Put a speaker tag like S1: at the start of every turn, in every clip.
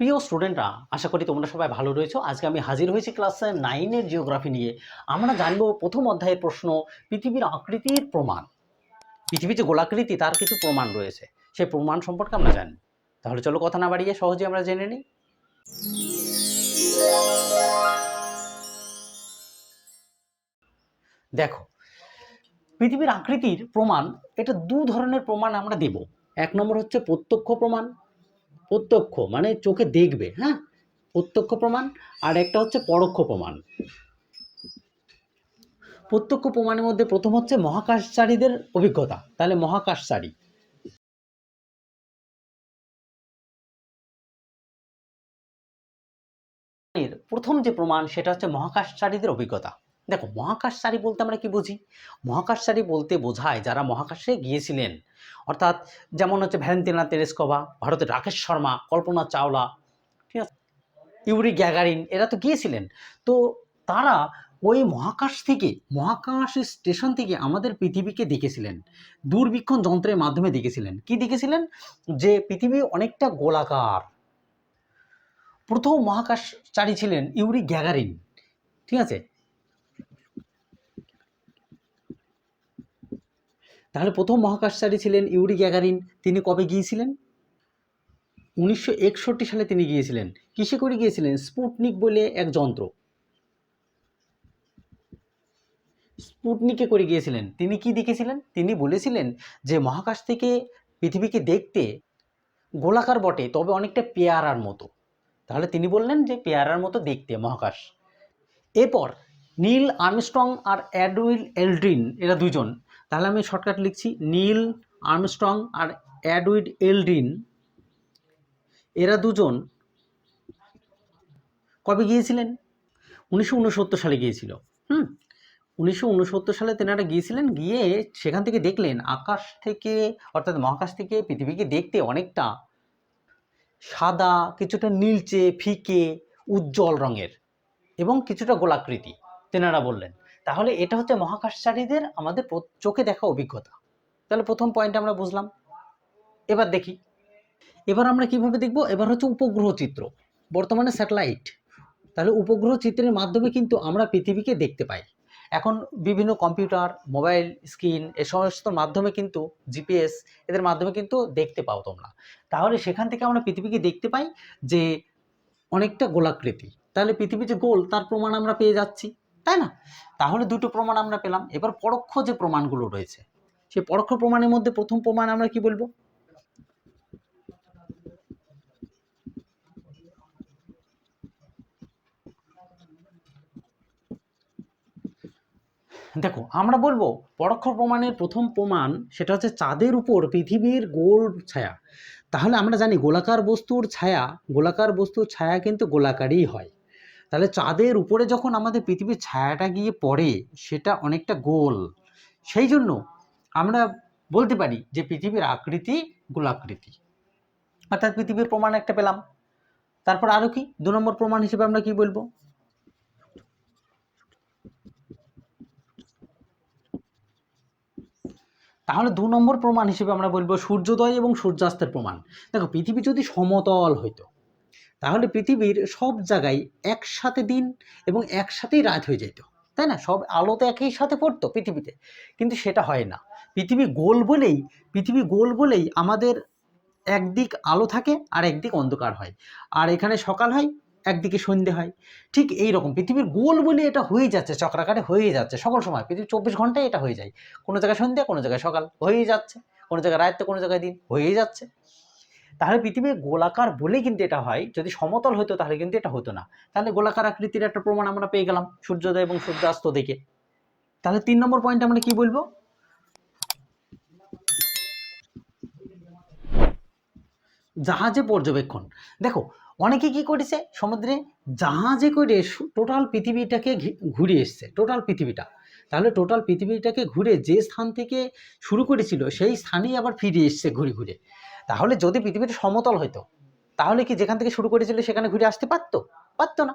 S1: প্রিয় স্টুডেন্টরা আশা করি তোমরা সবাই ভালো রয়েছো। আজকে আমি হাজির হয়েছি ক্লাস নাইনের জিওগ্রাফি নিয়ে। আমরা জানব প্রথম অধ্যায়ের প্রশ্ন, পৃথিবীর আকৃতির প্রমাণ। পৃথিবী যে গোলাকৃতি, তার কিছু প্রমাণ রয়েছে। সেই প্রমাণ সম্পর্কে আমরা জানি তাহলে চলো কথা না বাড়িয়ে সহজে আমরা জেনে নিই। দেখো, পৃথিবীর আকৃতির প্রমাণ, এটা দু ধরনের প্রমাণ আমরা দেব। এক নম্বর হচ্ছে প্রত্যক্ষ প্রমাণ প্রত্যক্ষ মানে চোখে দেখবে হ্যাঁ? প্রত্যক্ষ প্রমাণ আর একটা হচ্ছে পরোক্ষ প্রমাণ। প্রত্যক্ষ প্রমাণের মধ্যে প্রথম হচ্ছে মহাকাশচারীদের অভিজ্ঞতা। তাহলে মহাকাশচারী। প্রথম যে প্রমাণ, সেটা হচ্ছে মহাকাশচারীদের অভিজ্ঞতা। দেখো, মহাকাশচারী বলতে আমরা কি বুঝি? মহাকাশচারী বলতে বোঝায় যারা মহাকাশে গিয়েছিলেন। অর্থাৎ যেমন হচ্ছে ভ্যালেন্টিনা তেরেস্কোভা, ভারতের রাকেশ শর্মা, কল্পনা চাওলা, ঠিক আছে? ইউরি গ্যাগারিন, এরা তো গিয়েছিলেন। তো তারা ওই মহাকাশ থেকে, মহাকাশ স্টেশন থেকে আমাদের পৃথিবীকে দেখেছিলেন। দূরবীক্ষণ যন্ত্রের মাধ্যমে দেখেছিলেন। কি দেখেছিলেন? যে পৃথিবী অনেকটা গোলাকার। প্রথম মহাকাশচারী ছিলেন ইউরি গ্যাগারিন, ঠিক আছে? তাহলে প্রথম মহাকাশচারী ছিলেন ইউরি গ্যাগারিন। তিনি কবে গিয়েছিলেন? উনিশশো একষট্টি সালে তিনি গিয়েছিলেন। কিসে করে গিয়েছিলেন? স্পুটনিক বলে এক যন্ত্র। স্পুটনিকে করে গিয়েছিলেন। তিনি কি দেখেছিলেন? তিনি বলেছিলেন যে মহাকাশ থেকে পৃথিবীকে দেখতে গোলাকার বটে, তবে অনেকটা পেয়ারার মতো। তাহলে তিনি বললেন যে পেয়ারার মতো দেখতে মহাকাশ। এরপর নীল আর্মস্ট্রং আর অ্যাডউইল এলড্রিন, এরা দুজন তাহলে আমি শর্টকাট লিখছি নীল আর্মস্ট্রং আর অ্যাডউইড এলডিন। এরা দুজন কবে গিয়েছিলেন? উনিশশো উনসত্তর সালে গিয়েছিল। হুম? উনিশশো উনসত্তর সালে তেনারা গিয়েছিলেন, গিয়ে সেখান থেকে দেখলেন আকাশ থেকে, অর্থাৎ মহাকাশ থেকে পৃথিবীকে দেখতে অনেকটা সাদা, কিছুটা নীলচে, ফিকে, উজ্জ্বল রঙের এবং কিছুটা গোলাকৃতি, তেনারা বললেন। তাহলে এটা হচ্ছে মহাকাশচারীদের আমাদের চোখে দেখা অভিজ্ঞতা। তাহলে প্রথম পয়েন্ট আমরা বুঝলাম। এবার দেখি। এবার আমরা কীভাবে দেখব? এবার হচ্ছে উপগ্রহ চিত্র। বর্তমানে স্যাটেলাইট তাহলে উপগ্রহ চিত্রের মাধ্যমে কিন্তু আমরা পৃথিবীকে দেখতে পাই। এখন বিভিন্ন কম্পিউটার মোবাইল স্ক্রিন এ সমস্ত মাধ্যমে কিন্তু জিপিএস এদের মাধ্যমে কিন্তু দেখতে পাও তোমরা। তাহলে সেখান থেকে আমরা পৃথিবীকে দেখতে পাই যে অনেকটা গোলাকৃতি। তাহলে পৃথিবী যে গোল, তার প্রমাণ আমরা পেয়ে যাচ্ছি। তাই না? তাহলে দুটো প্রমাণ আমরা পেলাম। এবার পরোক্ষ যে প্রমাণগুলো রয়েছে, সেই পরোক্ষ প্রমাণের মধ্যে প্রথম প্রমাণ আমরা কি বলব? দেখো, আমরা বলব পরোক্ষ প্রমাণের প্রথম প্রমাণ সেটা হচ্ছে চাঁদের উপর পৃথিবীর গোল ছায়া। তাহলে আমরা জানি গোলাকার বস্তুর ছায়া, গোলাকার বস্তুর ছায়া কিন্তু গোলাকারই হয়। তাহলে চাঁদের উপরে যখন আমাদের পৃথিবীর ছায়াটা গিয়ে পড়ে, সেটা অনেকটা গোল। সেই জন্য আমরা বলতে পারি যে পৃথিবীর আকৃতি গোলাকৃতি। অর্থাৎ পৃথিবীর প্রমাণ একটা পেলাম। তারপর আরও কি? দু নম্বর প্রমাণ হিসেবে আমরা কি বলব? তাহলে দু নম্বর প্রমাণ হিসেবে আমরা বলব সূর্যোদয় এবং সূর্যাস্তের প্রমাণ। দেখো, পৃথিবী যদি সমতল হইতো তাহলে পৃথিবীর সব জায়গায় একসাথে দিন এবং একসাথেই রাত হয়ে যেত, তাই না? সব আলো তো একই সাথে পড়তো পৃথিবীতে, কিন্তু সেটা হয় না। পৃথিবী গোল বলেই, পৃথিবী গোল বলেই আমাদের একদিক আলো থাকে আর একদিক অন্ধকার হয়। আর এখানে সকাল হয়, একদিকে সন্ধে হয়। ঠিক এই রকম পৃথিবীর গোল বলে এটা হয়ে যাচ্ছে, চক্রাকারে হয়ে যাচ্ছে সকল সময়। পৃথিবী চব্বিশ ঘন্টায় এটা হয়ে যায়। কোনো জায়গায় সন্ধ্যে কোনো জায়গায় সকাল, হয়েই যাচ্ছে। কোনো জায়গায় রাত তো কোনো জায়গায় দিন, হয়েই যাচ্ছে। তাহলে পৃথিবী গোলাকার বলেই কিন্তু এটা হয়। যদি সমতল হতো তাহলে কিন্তু এটা হতো না। তাহলে গোলাকার আকৃতির একটা প্রমাণ আমরা পেয়ে গেলাম সূর্যোদয় এবং সূর্যাস্ত দেখে। তাহলে তিন নম্বর পয়েন্ট আমরা কি বলব? জাহাজে পর্যবেক্ষণ। দেখো, অনেকে কি করেছে? সমুদ্রে জাহাজে করে টোটাল পৃথিবীটাকে ঘুরে এসছে। টোটাল পৃথিবীটা। তাহলে টোটাল পৃথিবীটাকে ঘুরে যে স্থান থেকে শুরু করেছিল, সেই স্থানেই আবার ফিরে এসছে ঘুরে ঘুরে। তাহলে যদি পৃথিবীটা সমতল হইতো, তাহলে কি যেখান থেকে শুরু করেছিল সেখানে ঘুরে আসতে পারতো? পারতো না,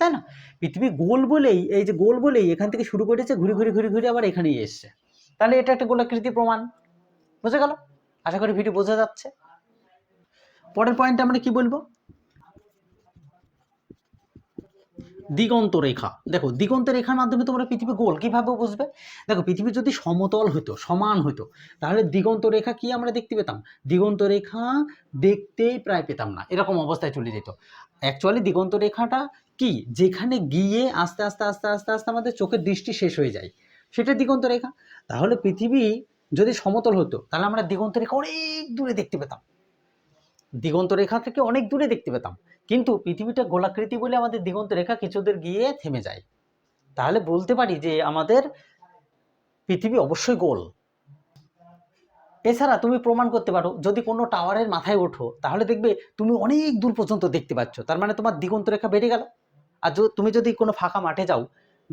S1: তাই না? পৃথিবী গোল বলেই, এই যে গোল বলেই এখান থেকে শুরু করেছে, ঘুরে ঘুরে ঘুরে ঘুরে আবার এখানেই এসছে। তাহলে এটা একটা গোলাকৃতি প্রমাণ, বুঝে গেল? আশা করি ভিডিও বোঝা যাচ্ছে। পরের পয়েন্টে আমরা কি বলব? দিগন্ত রেখা। দেখো, দিগন্ত রেখার মাধ্যমে তোমরা পৃথিবী গোল কীভাবে বুঝবে? দেখো, পৃথিবী যদি সমতল হতো সমান হতো তাহলে দিগন্ত রেখা কি আমরা দেখতে পেতাম? দিগন্ত রেখা দেখতেই প্রায় পেতাম না, এরকম অবস্থায় চলে যেত। অ্যাকচুয়ালি দিগন্ত রেখাটা কি? যেখানে গিয়ে আস্তে আস্তে আস্তে আস্তে আস্তে আমাদের চোখের দৃষ্টি শেষ হয়ে যায়, সেটা দিগন্ত রেখা। তাহলে পৃথিবী যদি সমতল হতো, তাহলে আমরা দিগন্ত রেখা অনেক দূরে দেখতে পেতাম। দিগন্ত রেখা থেকে অনেক দূরে দেখতে পেতাম। কিন্তু পৃথিবীটা গোলাকৃতি বলে আমাদের দিগন্ত রেখা কিছুদের গিয়ে থেমে যায়। তাহলে বলতে পারি যে আমাদের পৃথিবী অবশ্যই গোল। এছাড়া তুমি প্রমাণ করতে পারো, যদি কোনো টাওয়ারের মাথায় ওঠো, তাহলে দেখবে তুমি অনেক দূর পর্যন্ত দেখতে পাচ্ছ। তার মানে তোমার দিগন্ত রেখা বেড়ে গেল। আর তুমি যদি কোনো ফাঁকা মাঠে যাও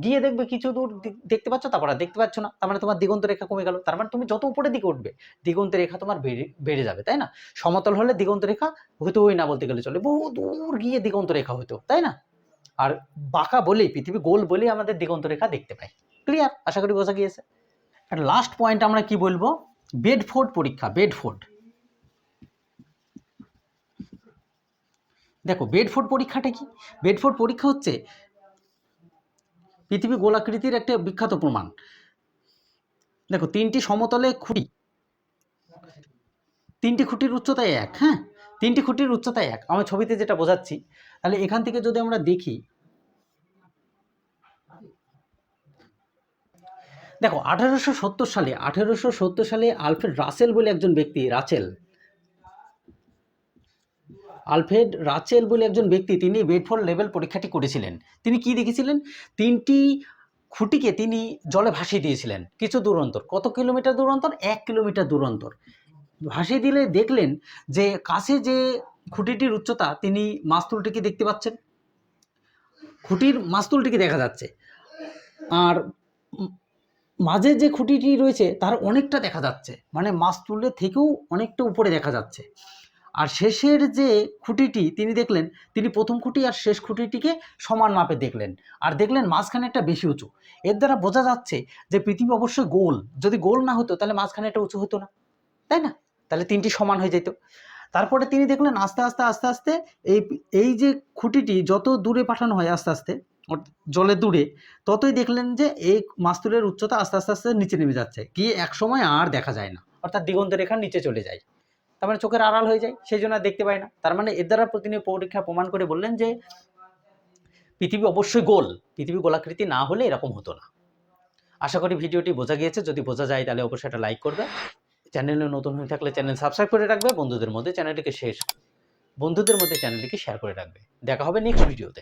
S1: গিয়ে দেখবে কিছু দূর দেখতে পাচ্ছ? তারপর আর দেখতে পাচ্ছ না। তার মানে তোমার দিগন্ত রেখা কমে গেল। তার মানে তুমি যত উপরের দিকে উঠবে, দিগন্ত রেখা তোমার বেড়ে বেড়ে যাবে, তাই না? সমতল হলে দিগন্ত রেখা হতোই না বলতে গেলে চলে। বহু দূর গিয়ে দিগন্ত রেখা হতো, তাই না? আর বাঁকা বলেই, পৃথিবী গোল বলেই আমাদের দিগন্ত রেখা দেখতে পাই। ক্লিয়ার আশা করি বোঝা গিয়েছে? আর লাস্ট পয়েন্ট আমরা কি বলব? বেডফোর্ড পরীক্ষা বেডফোর্ড দেখো বেডফোর্ড পরীক্ষাটা কি? বেডফোর্ড পরীক্ষা হচ্ছে পৃথিবী গোলাকৃতির একটা বিখ্যাত প্রমাণ। দেখো, তিনটি সমতলে খুঁটি। তিনটি খুঁটির উচ্চতায় এক হ্যাঁ? তিনটি খুঁটির উচ্চতায় এক। আমি ছবিতে যেটা বোঝাচ্ছি, তাহলে এখান থেকে যদি আমরা দেখি, দেখো, আঠারোশো সত্তর সালে, আঠারোশো সত্তর সালে আলফ্রেড রাসেল বলে একজন ব্যক্তি রাচেল আলফ্রেড রাচেল বলে একজন ব্যক্তি তিনি বেডফোর্ড লেভেল পরীক্ষাটি করেছিলেন। তিনি কি দেখেছিলেন? তিনটি খুঁটিকে তিনি জলে ভাসিয়ে দিয়েছিলেন। কিছু দূর অন্তর কত কিলোমিটার দূর অন্তর এক কিলোমিটার দূর অন্তর ভাসিয়ে দিলে দেখলেন যে কাছে যে খুঁটিটির উচ্চতা, তিনি মাস্তুলটিকে দেখতে পাচ্ছেন। খুঁটির মাস্তুলটিকে দেখা যাচ্ছে। আর মাঝে যে খুঁটিটি রয়েছে, তার অনেকটা দেখা যাচ্ছে। মানে মাস্তুলের থেকেও অনেকটা উপরে দেখা যাচ্ছে। আর শেষের যে খুঁটিটি তিনি দেখলেন, তিনি প্রথম খুঁটি আর শেষ খুঁটিটিকে সমান মাপে দেখলেন। আর দেখলেন মাঝখানে একটা বেশি উঁচু। এর দ্বারা বোঝা যাচ্ছে যে পৃথিবী অবশ্যই গোল। যদি গোল না হতো, তাহলে মাঝখানে একটা উঁচু হতো না। তাই না? তাহলে তিনটি সমান হয়ে যেত। তারপরে তিনি দেখলেন আস্তে আস্তে আস্তে আস্তে এই এই যে খুঁটিটি যত দূরে পাঠানো হয় আস্তে আস্তে জলে দূরে, ততই দেখলেন যে এই মাস্তুলের উচ্চতা আস্তে আস্তে আস্তে নিচে নেমে যাচ্ছে। গিয়ে এক সময় আর দেখা যায় না। অর্থাৎ দিগন্ত রেখার নিচে চলে যায়। তার মানে চোখের আড়াল হয়ে যায়, সেই জন্য আর দেখতে পায় না। তার মানে এর দ্বারা প্রতিনিয়ত পরীক্ষা প্রমাণ করে বললেন যে, পৃথিবী অবশ্যই গোল, পৃথিবী গোলাকৃতি না হলে এরকম হতো না। আশা করি ভিডিওটি বোঝা গিয়েছে, যদি বোঝা যায় তাহলে অবশ্যই একটা লাইক করবে। চ্যানেলে নতুন হয়ে থাকলে চ্যানেল সাবস্ক্রাইব করে রাখবে, বন্ধুদের মধ্যে চ্যানেলটিকে শেষ, বন্ধুদের মধ্যে চ্যানেলটিকে শেয়ার করে রাখবে। দেখা হবে নেক্সট ভিডিওতে